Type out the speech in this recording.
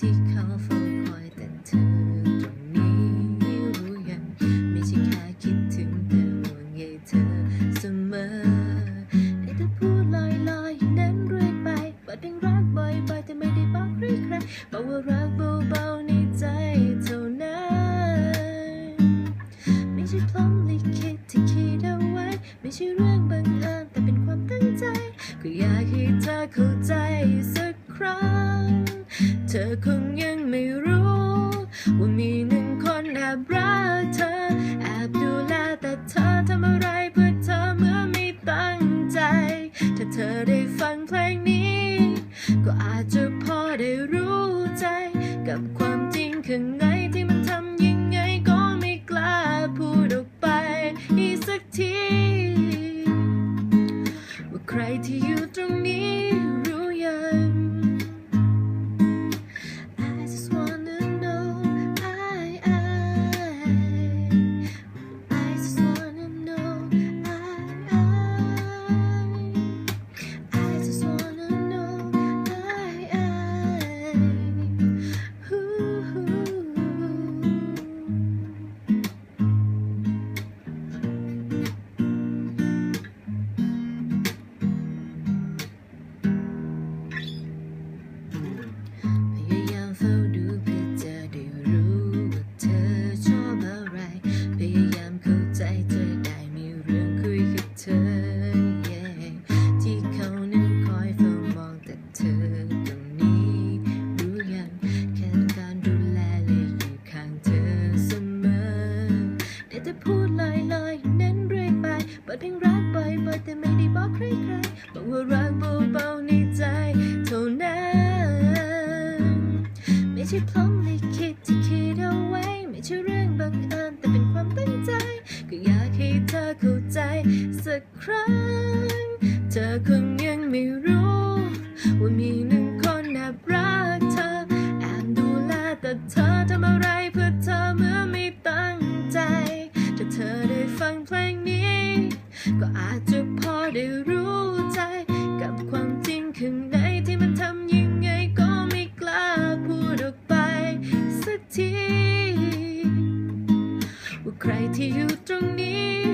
ที่เขาเฝ้าคอยแต่เธอตรงนี้รู้ยังไม่ใช่แค่คิดถึงแต่ห่วงใยเธอเสมอไอ้เธอพูดลอยลอย่างนั้นเรื่อยไปว่าดังรักบ่อยๆแต่ไม่ได้บอกใครๆบอกว่ารักเบาๆในใจเท่านั้นไม่ใช่พลั้งลิขิตที่คิดเอาไว้ ไม่ใช่เรื่องบังเอิญแต่เป็นความตั้งใจ ก็อยากให้เธอเข้าใจสักครั้ง เธอคงยังไม่รู้ ว่ามีหนึ่งคนแอบรักเธอ แอบดูแลแต่เธอทำอะไรเพื่อเธอเมื่อไม่ตั้งใจ ถ้าเธอได้ฟังเพลงนี้ ก็อาจจะพอได้รู้ใจกับความจริงข้างใน บอกใครๆบอกว่ารักเบาๆในใจเท่านั้น ไม่ใช่พร้อมลิขิตที่คิดเอาไว้ ไม่ใช่เรื่องบังเอิญแต่เป็นความตั้งใจ ก็อยากให้เธอเข้าใจสักครั้ง เธอคงยังไม่รู้ ว่ามีหนึ่งคนแอบรัก ใครที่อยู่ตรงนี้